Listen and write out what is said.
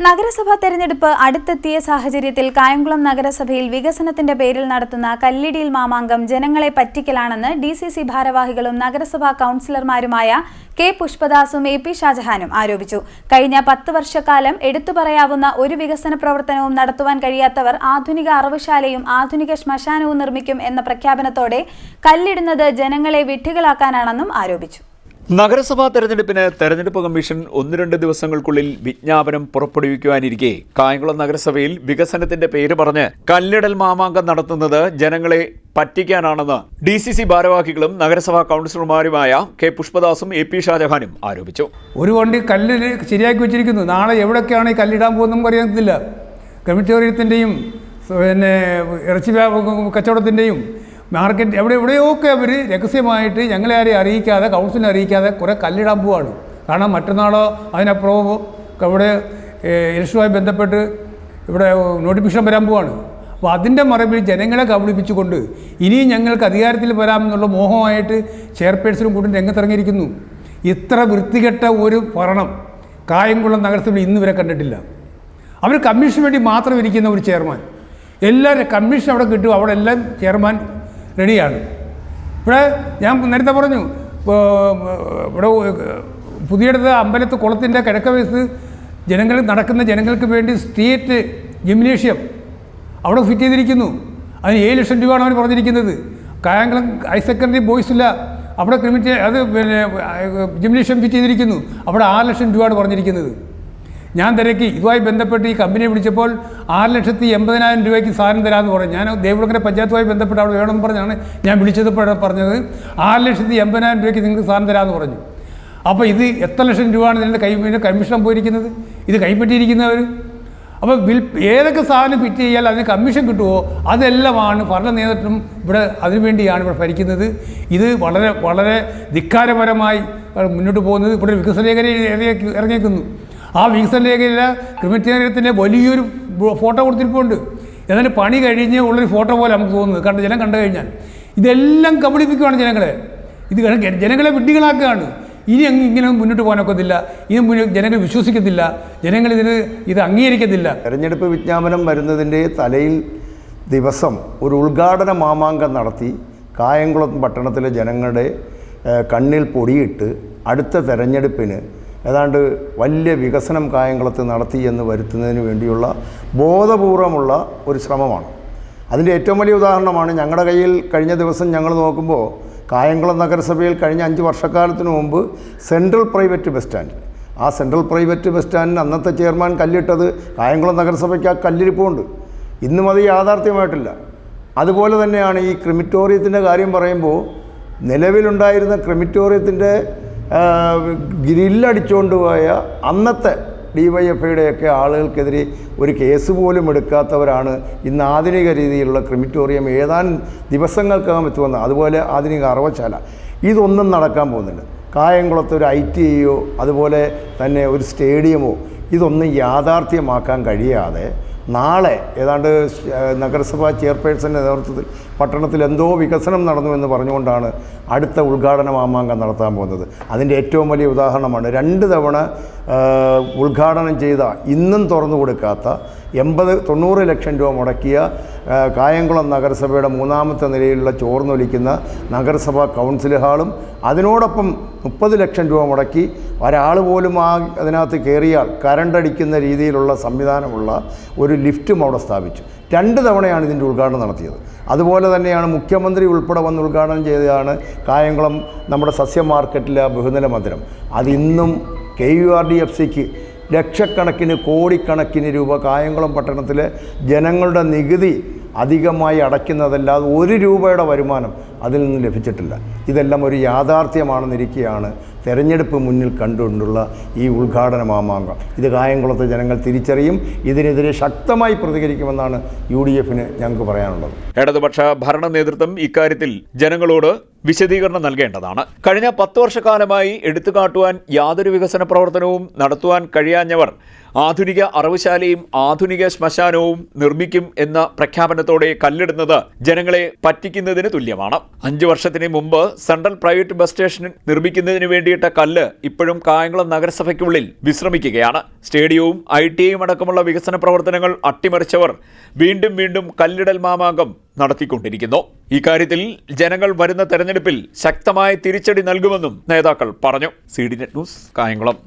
നഗരസഭാ തെരഞ്ഞെടുപ്പ് അടുത്തെത്തിയ സാഹചര്യത്തിൽ കായംകുളം നഗരസഭയിൽ വികസനത്തിന്റെ പേരിൽ നടത്തുന്ന കല്ലിടിയിൽ മാമാങ്കം ജനങ്ങളെ പറ്റിക്കലാണെന്ന് ഡി സി സി ഭാരവാഹികളും നഗരസഭാ കൌൺസിലർമാരുമായ കെ പുഷ്പദാസും എ പി ഷാജഹാനും ആരോപിച്ചു. കഴിഞ്ഞ പത്ത് വർഷക്കാലം എടുത്തു പറയാവുന്ന ഒരു വികസന പ്രവർത്തനവും നടത്തുവാൻ കഴിയാത്തവർ ആധുനിക അറവുശാലയും ആധുനിക ശ്മശാനവും നിർമ്മിക്കും എന്ന പ്രഖ്യാപനത്തോടെ കല്ലിടുന്നത് ജനങ്ങളെ വിഡ്ഢികളാക്കാനാണെന്നും ആരോപിച്ചു. നഗരസഭാ തെരഞ്ഞെടുപ്പിന് തെരഞ്ഞെടുപ്പ് കമ്മീഷൻ ഒന്ന് രണ്ട് ദിവസങ്ങൾക്കുള്ളിൽ വിജ്ഞാപനം പുറപ്പെടുവിക്കുവാനിരിക്കെ. കായംകുളം നഗരസഭയിൽ വികസനത്തിന്റെ പേര് പറഞ്ഞ് കല്ലിടൽ മാമാങ്കം നടത്തുന്നത് ജനങ്ങളെ പറ്റിക്കാനാണെന്ന് ഡി സി സി ഭാരവാഹികളും നഗരസഭാ കൗൺസിലർമാരുമായ കെ പുഷ്പദാസും എ പി ഷാജഹാനും ആരോപിച്ചു. ഒരു വണ്ടി കല്ല് ശരിയാക്കി വെച്ചിരിക്കുന്നു. നാളെ എവിടെയൊക്കെയാണ് ഈ കല്ലിടാൻ പോകുന്നതും അറിയത്തില്ല ക്രമിറ്റോറിയത്തിന്റെയും പിന്നെ ഇറച്ചി കച്ചവടത്തിന്റെയും മാർക്കറ്റ് എവിടെ എവിടെയൊക്കെ അവർ രഹസ്യമായിട്ട് ഞങ്ങളെ ആരെയും അറിയിക്കാതെ കൗൺസിലിനെ അറിയിക്കാതെ കുറേ കല്ലിടാൻ പോവാണ്. കാരണം മറ്റന്നാളോ അതിനപ്പുറവും ഇവിടെ ഇലക്ഷനുമായി ബന്ധപ്പെട്ട് ഇവിടെ നോട്ടിഫിക്കേഷൻ വരാൻ പോവാണ്. അപ്പോൾ അതിന്റെ മറവിൽ ജനങ്ങളെ കബളിപ്പിച്ചുകൊണ്ട് ഇനിയും ഞങ്ങൾക്ക് അധികാരത്തിൽ വരാമെന്നുള്ള മോഹമായിട്ട് ചെയർപേഴ്സണും കൂടി രംഗത്തിറങ്ങിയിരിക്കുന്നു. ഇത്ര വൃത്തികെട്ട ഒരു ഭരണം കായംകുളം നഗരസഭയിൽ ഇന്ന് വരെ കണ്ടിട്ടില്ല. അവർ കമ്മീഷന് വേണ്ടി മാത്രം ഇരിക്കുന്ന ഒരു ചെയർമാൻ. എല്ലാവരും കമ്മീഷൻ അവിടെ കിട്ടും അവിടെ എല്ലാം ചെയർമാൻ റെഡിയാണ്. ഇവിടെ ഞാൻ നേരത്തെ പറഞ്ഞു ഇവിടെ പുതിയെടുത്ത അമ്പലത്ത് കുളത്തിന്റെ കിഴക്ക് വയസ്സ് ജനങ്ങൾ നടക്കുന്ന ജനങ്ങൾക്ക് വേണ്ടി സ്റ്റേറ്റ് ജിംനേഷ്യം അവിടെ ഫിറ്റ് ചെയ്തിരിക്കുന്നു. അതിന് ഏഴ് ലക്ഷം രൂപയാണ് അവർ പറഞ്ഞിരിക്കുന്നത്. കായംകുളം ഹയർ സെക്കൻഡറി ബോയ്സ് ഇല്ല. അവിടെ ക്രിമിറ്റ് അത് പിന്നെ ജിംനേഷ്യം ഫിറ്റ് ചെയ്തിരിക്കുന്നു. അവിടെ ആറ് ലക്ഷം രൂപയാണ് പറഞ്ഞിരിക്കുന്നത്. ഞാൻ തിരക്കി. ഇതുമായി ബന്ധപ്പെട്ട് ഈ കമ്പനിയെ വിളിച്ചപ്പോൾ ആറ് ലക്ഷത്തി എൺപതിനായിരം രൂപയ്ക്ക് സാധനം തരാമെന്ന് പറഞ്ഞു. ഞാൻ ദേവികുളങ്ങര പഞ്ചായത്തുമായി ബന്ധപ്പെട്ട് അവിടെ വേണമെന്ന് പറഞ്ഞാണ് ഞാൻ വിളിച്ചത് പറഞ്ഞത്. ആറ് ലക്ഷത്തി എൺപതിനായിരം രൂപയ്ക്ക് നിങ്ങൾക്ക് സാധനം തരാമെന്ന് പറഞ്ഞു. അപ്പോൾ ഇത് എത്ര ലക്ഷം രൂപയാണ് ഇതിന്റെ കൈ കമ്മീഷൻ പോയിരിക്കുന്നത്? ഇത് കൈപ്പറ്റിയിരിക്കുന്നവർ അപ്പോൾ വിൽ ഏതൊക്കെ സാധനം ഫിറ്റ് ചെയ്യാൽ അതിന് കമ്മീഷൻ കിട്ടുമോ അതെല്ലാമാണ് ഭരണ നേതൃത്വം ഇവിടെ അതിനുവേണ്ടിയാണ് ഇവിടെ ഭരിക്കുന്നത്. ഇത് വളരെ വളരെ ധിക്കാരപരമായി മുന്നോട്ട് പോകുന്നത്. ഇവിടെ വികസന ഇറങ്ങി ഇറങ്ങിയേക്കുന്നു. ആ വികസന രേഖയിൽ ക്രിമിറ്റേറിയത്തിന്റെ വലിയൊരു ഫോട്ടോ കൊടുത്തിരിപ്പുണ്ട്. എന്നാലും പണി കഴിഞ്ഞ് ഉള്ളൊരു ഫോട്ടോ പോലെ നമുക്ക് തോന്നുന്നത് കണ്ട് ജനം കണ്ടു കഴിഞ്ഞാൽ. ഇതെല്ലാം കബളിപ്പിക്കുകയാണ് ജനങ്ങളെ. ഇത് ജനങ്ങളെ വിഡ്ഢികളാക്കുകയാണ്. ഇനി അങ്ങ് ഇങ്ങനെ മുന്നോട്ട് പോകാനൊക്കത്തില്ല. ഇനി ജനങ്ങൾ വിശ്വസിക്കത്തില്ല. ജനങ്ങൾ ഇതിന് ഇത് അംഗീകരിക്കത്തില്ല. തെരഞ്ഞെടുപ്പ് വിജ്ഞാപനം വരുന്നതിന്റെ തലയിൽ ദിവസം ഒരു ഉദ്ഘാടന മാമാങ്കം നടത്തി കായംകുളം പട്ടണത്തിലെ ജനങ്ങളുടെ കണ്ണിൽ പൊടിയിട്ട് അടുത്ത തെരഞ്ഞെടുപ്പിന് ഏതാണ്ട് വലിയ വികസനം കായംകുളത്ത് നടത്തി എന്ന് വരുത്തുന്നതിന് വേണ്ടിയുള്ള ബോധപൂർവമുള്ള ഒരു ശ്രമമാണ്. അതിന്റെ ഏറ്റവും വലിയ ഉദാഹരണമാണ് ഞങ്ങളുടെ കയ്യിൽ കഴിഞ്ഞ ദിവസം ഞങ്ങൾ നോക്കുമ്പോൾ കായംകുളം നഗരസഭയിൽ കഴിഞ്ഞ അഞ്ച് വർഷക്കാലത്തിന് മുമ്പ് സെൻട്രൽ പ്രൈവറ്റ് ബസ് സ്റ്റാൻഡ്. ആ സെൻട്രൽ പ്രൈവറ്റ് ബസ് സ്റ്റാൻഡിന് അന്നത്തെ ചെയർമാൻ കല്ലിട്ടത് കായംകുളം നഗരസഭയ്ക്ക് ആ കല്ലിരിപ്പുണ്ട്. ഇന്നും അത് യാഥാർത്ഥ്യമായിട്ടില്ല. അതുപോലെ തന്നെയാണ് ഈ ക്രിമിറ്റോറിയത്തിന്റെ കാര്യം പറയുമ്പോൾ നിലവിലുണ്ടായിരുന്ന ക്രിമിറ്റോറിയത്തിന്റെ ഗ്രില്ലടിച്ചുകൊണ്ട് പോയ അന്നത്തെ ഡി വൈ എഫ് ഐയുടെയൊക്കെ ആളുകൾക്കെതിരെ ഒരു കേസ് പോലും എടുക്കാത്തവരാണ് ഇന്ന് ആധുനിക രീതിയിലുള്ള ക്രിമിറ്റോറിയം ഏതാനും ദിവസങ്ങൾക്കകം എത്തുവന്ന അതുപോലെ ആധുനിക അറവശാല ഇതൊന്നും നടക്കാൻ പോകുന്നില്ല. കായംകുളത്ത് ഒരു ഐ ടി ഐയോ അതുപോലെ തന്നെ ഒരു സ്റ്റേഡിയമോ ഇതൊന്നും യാഥാർത്ഥ്യമാക്കാൻ കഴിയാതെ നാളെ ഏതാണ്ട് നഗരസഭാ ചെയർപേഴ്സന്റെ നേതൃത്വത്തിൽ പട്ടണത്തിൽ എന്തോ വികസനം നടന്നു എന്ന് പറഞ്ഞുകൊണ്ടാണ് അടുത്ത ഉദ്ഘാടന മാമാങ്കം നടത്താൻ പോകുന്നത്. അതിന്റെ ഏറ്റവും വലിയ ഉദാഹരണമാണ് രണ്ട് തവണ ഉദ്ഘാടനം ചെയ്ത ഇന്നും തുറന്നു കൊടുക്കാത്ത എൺപത് തൊണ്ണൂറ് ലക്ഷം രൂപ മുടക്കിയ കായംകുളം നഗരസഭയുടെ മൂന്നാമത്തെ നിലയിലുള്ള ചോർന്നൊലിക്കുന്ന നഗരസഭാ കൗൺസിൽ ഹാളും അതിനോടൊപ്പം മുപ്പത് ലക്ഷം രൂപ മുടക്കി ഒരാൾ പോലും ആ അതിനകത്ത് കയറിയാൽ കരണ്ടടിക്കുന്ന രീതിയിലുള്ള സംവിധാനമുള്ള ഒരു ലിഫ്റ്റും അവിടെ സ്ഥാപിച്ചു. രണ്ട് തവണയാണ് ഇതിന്റെ ഉദ്ഘാടനം നടത്തിയത്. അതുപോലെ തന്നെയാണ് മുഖ്യമന്ത്രി ഉൾപ്പെടെ വന്ന് ഉദ്ഘാടനം ചെയ്തതാണ് കായംകുളം നമ്മുടെ സസ്യ മാർക്കറ്റിലെ ബഹുനില മന്ദിരം. അതിന്നും K U R D F സിക്ക് ലക്ഷക്കണക്കിന് കോടിക്കണക്കിന് രൂപ കായംകുളം പട്ടണത്തിലെ ജനങ്ങളുടെ നികുതി അധികമായി അടയ്ക്കുന്നതല്ലാതെ ഒരു രൂപയുടെ വരുമാനം അതിൽ നിന്ന് ലഭിച്ചിട്ടില്ല. ഇതെല്ലാം ഒരു യാഥാർത്ഥ്യമാണെന്നിരിക്കുകയാണ് തെരഞ്ഞെടുപ്പ് മുന്നിൽ കണ്ടുകൊണ്ടുള്ള ഈ ഉദ്ഘാടന മാമാങ്കം ഇത് കായംകുളത്തെ ജനങ്ങൾ തിരിച്ചറിയും ഇതിനെതിരെ ശക്തമായി പ്രതികരിക്കുമെന്നാണ് യു ഡി എഫിന് ഞങ്ങൾക്ക് പറയാനുള്ളത്. ഇടതുപക്ഷ ഭരണ നേതൃത്വം ഇക്കാര്യത്തിൽ ജനങ്ങളോട് വിശദീകരണം നൽകേണ്ടതാണ്. കഴിഞ്ഞ പത്ത് വർഷക്കാലമായി എടുത്തുകാട്ടുവാൻ യാതൊരു വികസന പ്രവർത്തനവും നടത്തുവാൻ കഴിയാഞ്ഞവർ ആധുനിക അറവുശാലയും ആധുനിക ശ്മശാനവും നിർമ്മിക്കും എന്ന പ്രഖ്യാപനത്തോടെ കല്ലിടുന്നത് ജനങ്ങളെ പറ്റിക്കുന്നതിന് തുല്യമാണ്. അഞ്ചു വർഷത്തിന് മുമ്പ് സെൻട്രൽ പ്രൈവറ്റ് ബസ് സ്റ്റേഷൻ നിർമ്മിക്കുന്നതിന് വേണ്ടിയിട്ട കല്ല് ഇപ്പോഴും കായംകുളം നഗരസഭയ്ക്കുള്ളിൽ വിശ്രമിക്കുകയാണ്. സ്റ്റേഡിയവും ഐ ടി ഐയും അടക്കമുള്ള വികസന പ്രവർത്തനങ്ങൾ അട്ടിമറിച്ചവർ വീണ്ടും വീണ്ടും കല്ലിടൽ മാമാങ്കം നടത്തിക്കൊണ്ടിരിക്കുന്നു. ഇക്കാര്യത്തിൽ ജനങ്ങൾ വരുന്ന തെരഞ്ഞെടുപ്പിൽ ശക്തമായ തിരിച്ചടി നൽകുമെന്നും നേതാക്കൾ പറഞ്ഞു. C D net news Kayamkulam.